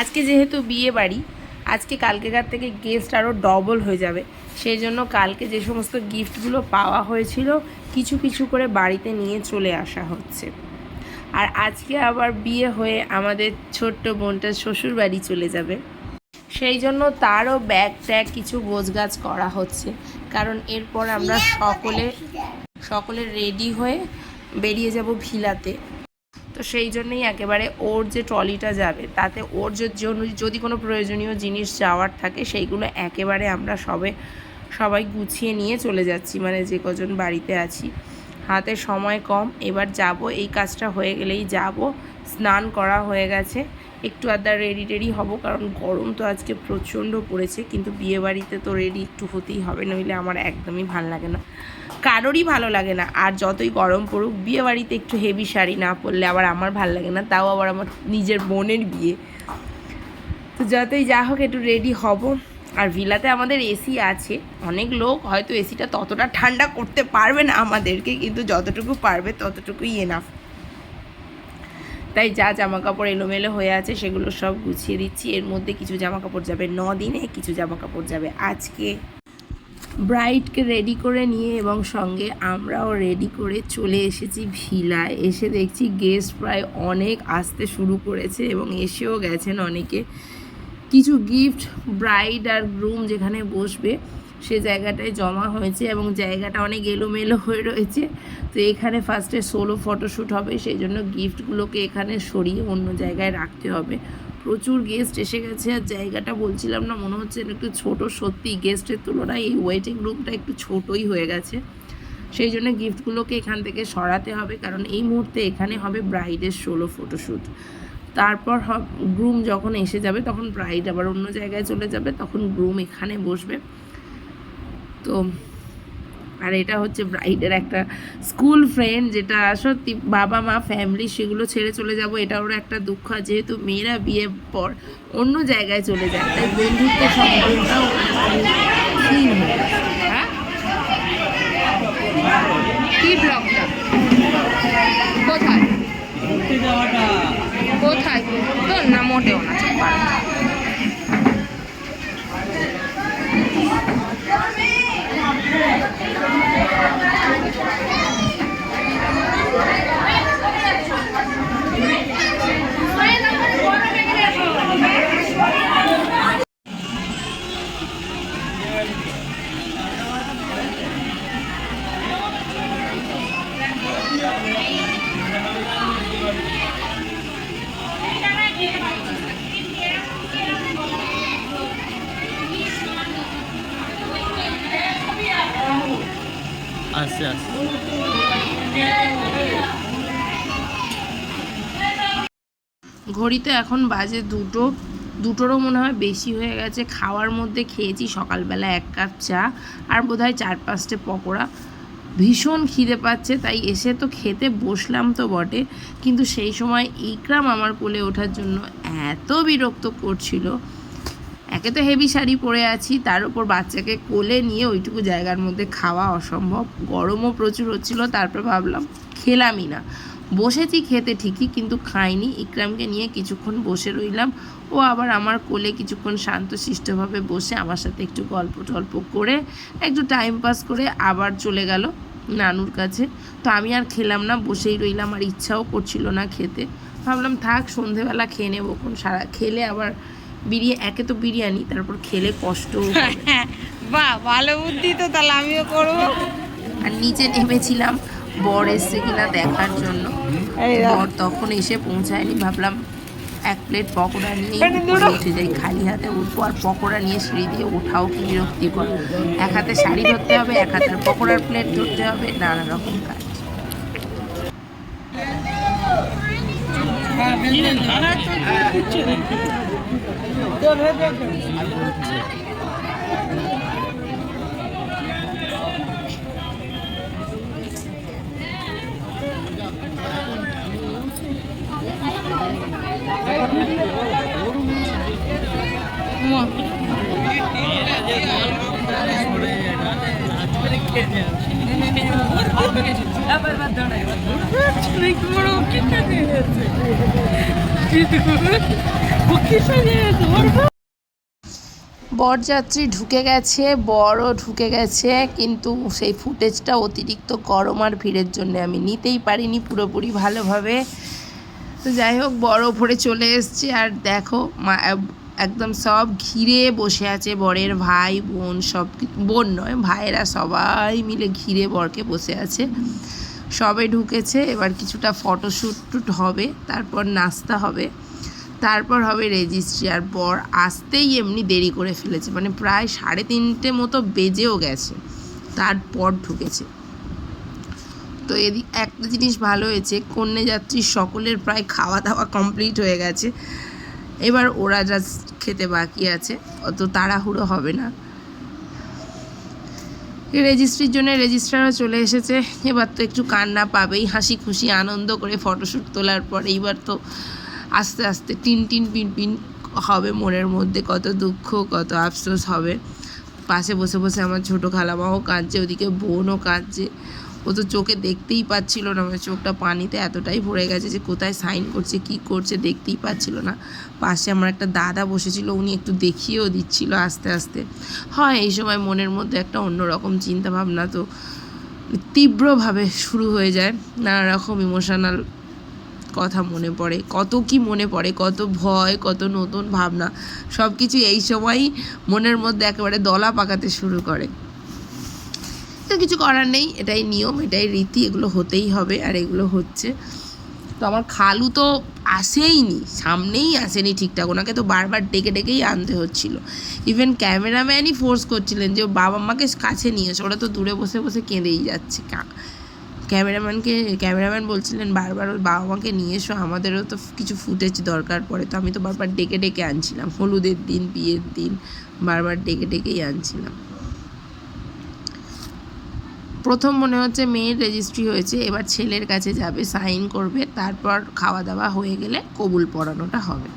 আজকে যেহেতু বিয়ে বাড়ি, আজকে কালকেকার থেকে গেস্ট আরও ডবল হয়ে যাবে। সেই জন্য কালকে যে সমস্ত গিফটগুলো পাওয়া হয়েছিল, কিছু কিছু করে বাড়িতে নিয়ে চলে আসা হচ্ছে। আর আজকে আবার বিয়ে হয়ে আমাদের ছোট্ট বোনটা শ্বশুর বাড়ি চলে যাবে। সেই জন্য তারও ব্যাগ ট্যাগ কিছু গোছগাছ করা হচ্ছে। কারণ এরপর আমরা সকলে সকলে রেডি হয়ে বেরিয়ে যাব ভিলাতে। তো সেই জন্যই একেবারে ওর যে ট্রলিটা যাবে, তাতে ওর জন্য, যদি কোনো প্রয়োজনীয় জিনিস যাওয়ার থাকে, সেইগুলো একেবারে আমরা সবে, সবাই গুছিয়ে নিয়ে চলে যাচ্ছি মানে যে কজন বাড়িতে আছি। হাতে সময় কম, এবার যাব, এই কাজটা হয়ে গেলেই যাব, স্নান করা হয়ে গেছে, একটু আদার রেডি টেডি হব, কারণ গরম তো আজকে প্রচণ্ড পড়েছে, কিন্তু বিয়ে বাড়িতে তো রেডি একটু হতেই হবে, নইলে আমার একদমই ভালো লাগে না। কারোরই ভালো লাগে না। আর যতই গরম পড়ুক বিয়ে বাড়িতে একটু হেভি শাড়ি না পরলে আবার আমার ভালো লাগে না, তাও আবার আমার নিজের বোনের বিয়ে। তো যতই যা হোক, একটু রেডি হব। আর ভিলাতে আমাদের এসি আছে। অনেক লোক হয়তো এসিটা ততটা ঠান্ডা করতে পারবে না আমাদেরকে, কিন্তু যতটুকু পারবে ততটুকুই এনাফ তাই যা জামা কাপড় এলোমেলো হয়ে আছে, সেগুলো সব গুছিয়ে দিচ্ছি। এর মধ্যে কিছু জামা কাপড় যাবে ন দিনে কিছু জামা কাপড় যাবে আজকে। ব্রাইডকে রেডি করে নিয়ে এবং সঙ্গে আমরাও রেডি করে চলে এসেছি ভিলায়। এসে দেখছি গেস্ট প্রায় অনেক আসতে শুরু করেছে এবং এসেও গেছেন অনেকে। কিছু গিফট ব্রাইড আর গ্রুম যেখানে বসবে, সে জায়গাটায় জমা হয়েছে এবং জায়গাটা অনেক এলোমেলো হয়ে রয়েছে। তো এখানে ফার্স্টে সোলো ফটোশ্যুট হবে, সেই জন্য গিফটগুলোকে এখানে সরিয়ে অন্য জায়গায় রাখতে হবে। প্রচুর গেস্ট এসে গেছে আর জায়গাটা বলছিলাম না, মনে হচ্ছে একটু ছোট সত্যি গেস্টের তুলনায় এই ওয়েটিং রুমটা একটু ছোটই হয়ে গেছে। সেই জন্য গিফটগুলোকে এখান থেকে সরাতে হবে, কারণ এই মুহূর্তে এখানে হবে ব্রাইডের সোলো ফটোশ্যুট তারপর গ্রুম যখন এসে যাবে, তখন ব্রাইড আবার অন্য জায়গায় চলে যাবে, তখন গ্রুম এখানে বসবে। তো আর এটা হচ্ছে ব্রাইডের একটা স্কুল ফ্রেন্ড, যেটা সত্যি বাবা, মা, ফ্যামিলি সেগুলো ছেড়ে চলে যাব। এটা ওর একটা দুঃখ, যেহেতু মেয়েরা বিয়ের পর অন্য জায়গায় চলে যায়, তাই বন্ধুত্ব সম্পর্কটাও হয়ে কোথায়? কোথায়? তো না, মোটেও না ঘড়িতে এখন বাজে দুটো। দুটোরও মনে হয় বেশি হয়ে গেছে। খাওয়ার মধ্যে খেয়েছি সকালবেলা এক কাপ চা আর বোধহয় চার পাঁচটে পকোড়া। ভীষণ খিদে পাচ্ছে, তাই এসে তো খেতে বসলাম তো বটে। কিন্তু সেই সময় ইকরাম আমার কোলে ওঠার জন্য এত বিরক্ত করছিল। একে তো হেভি শাড়ি পরে আছি, তার উপর বাচ্চাকে কোলে নিয়ে ওইটুকু জায়গার মধ্যে খাওয়া অসম্ভব। গরমও প্রচুর হচ্ছিল, তারপর ভাবলাম খেলামই না। বসেছি খেতে ঠিকই, কিন্তু খাইনি। ইকরামকে নিয়ে কিছুক্ষণ বসে রইলাম। ও আবার আমার কোলে কিছুক্ষণ শান্তশিষ্টভাবে বসে আমার সাথে একটু গল্প টল্প করে, একটু টাইম পাস করে আবার চলে গেল নানুর কাছে। তো আমি আর খেলাম না, বসেই রইলাম। আর ইচ্ছাও করছিল না খেতে। ভাবলাম থাক, সন্ধেবেলা খেয়ে নেব কোন সারা খেলে আবার বিরিয়ানি একে তো বিরিয়ানি তারপর খেলে কষ্ট হ্যাঁ, হ্যাঁ। বাহ ভালো বুদ্ধি তো তাহলে আমিও করব। আর নিচে নেমেছিলাম বর এসছে কিনা দেখার জন্য। বর তখন এসে পৌঁছায়নি ভাবলাম এক প্লেট পকোড়া নিয়ে উঠে যাই খালি হাতে উঠবো আর পকোড়া নিয়ে সিঁড়ি দিয়ে ওঠাও কি বিরক্তিকর। এক হাতে শাড়ি ধরতে হবে এক হাতে পকোড়ার প্লেট ধরতে হবে নানা রকম কাজ। হ্যাঁ।, হ্যাঁ Uma. বরযাত্রী ঢুকে গেছে, বড় ঢুকে গেছে, কিন্তু সেই ফুটেজটা অতিরিক্ত গরম আর ভিড়ের জন্য আমি নিতেই পারিনি পুরোপুরি ভালোভাবে। তো যাই হোক বড় ভরে চলে এসছে। আর দেখো একদম সব ঘিরে বসে আছে বরের ভাই, বোন, সব বোন নয়, ভাইয়েরা সবাই মিলে ঘিরে বরকে বসে আছে। সবে ঢুকেছে, এবার কিছুটা ফটোশ্যুট টুট হবে, তারপর নাস্তা হবে, তারপর হবে রেজিস্ট্রি আর বর আসতেই এমনি দেরি করে ফেলেছে মানে প্রায় সাড়ে তিনটে মতো বেজেও গেছে, তারপর ঢুকেছে। তো এদিক, একটা জিনিস ভালো হয়েছে কন্যা যাত্রীর সকলের প্রায় খাওয়া দাওয়া কমপ্লিট হয়ে গেছে এবার ওরা জাস্ট খেতে বাকি আছে, অত তাড়াহুড়ো হবে না। রেজিস্ট্রির জন্য রেজিস্ট্রারও চলে এসেছে, এবার তো একটু কান্না পাবেই, হাসি খুশি, আনন্দ করে ফটোশ্যুট তোলার পর এইবার তো আস্তে আস্তে টিন টিন পিন পিন হবে মনের মধ্যে, কত দুঃখ, কত আফসোস হবে। পাশে বসে বসে আমার ছোটো খালামাও কাঁদছে, ওদিকে বোনও কাঁদছে। ও তো চোখে দেখতেই পাচ্ছিল না মানে চোখটা পানিতে এতটাই ভরে গেছে যে কোথায় সাইন করছে, কি করছে দেখতেই পাচ্ছিল না। পাশে আমার একটা দাদা বসেছিল, উনি একটু দেখিয়েও দিচ্ছিল আস্তে আস্তে। হয় এই সময় মনের মধ্যে একটা অন্যরকম চিন্তা ভাবনা তো তীব্রভাবে শুরু হয়ে যায়, নানা রকম ইমোশনাল কথা মনে পড়ে, কত কি মনে পড়ে, কত ভয়, কত নতুন ভাবনা সব কিছু এই সময়ই মনের মধ্যে একেবারে দলা পাকাতে শুরু করে। তো কিছু করার নেই, এটাই নিয়ম, এটাই রীতি, এগুলো হতেই হবে আর এগুলো হচ্ছে। তো আমার খালু তো আসেইনি, সামনেই আসেনি ঠিকঠাক, ওনাকে তো বারবার ডেকে ডেকেই আনতে হচ্ছিল। ইভেন ক্যামেরাম্যানই ফোর্স করছিলেন যে বাবা মাকে কাছে নিয়ে এসো। ওরা তো দূরে বসে বসে কেঁদেই যাচ্ছে ক্যামেরাম্যানকে, ক্যামেরাম্যান বলছিলেন, বারবার ওর বাবা মাকে নিয়ে এসো, আমাদেরও তো কিছু ফুটেজ দরকার পড়ে। তো আমি তো বারবার ডেকে ডেকে আনছিলাম, হলুদের দিন, বিয়ের দিন, বারবার ডেকে ডেকেই আনছিলাম। প্রথম মনে হচ্ছে মেয়ের রেজিস্ট্রি হয়েছে, এবার ছেলের কাছে যাবে সাইন করবে, তারপর খাওয়া দাওয়া হয়ে গেলে কবুল পড়ানোটা হবে।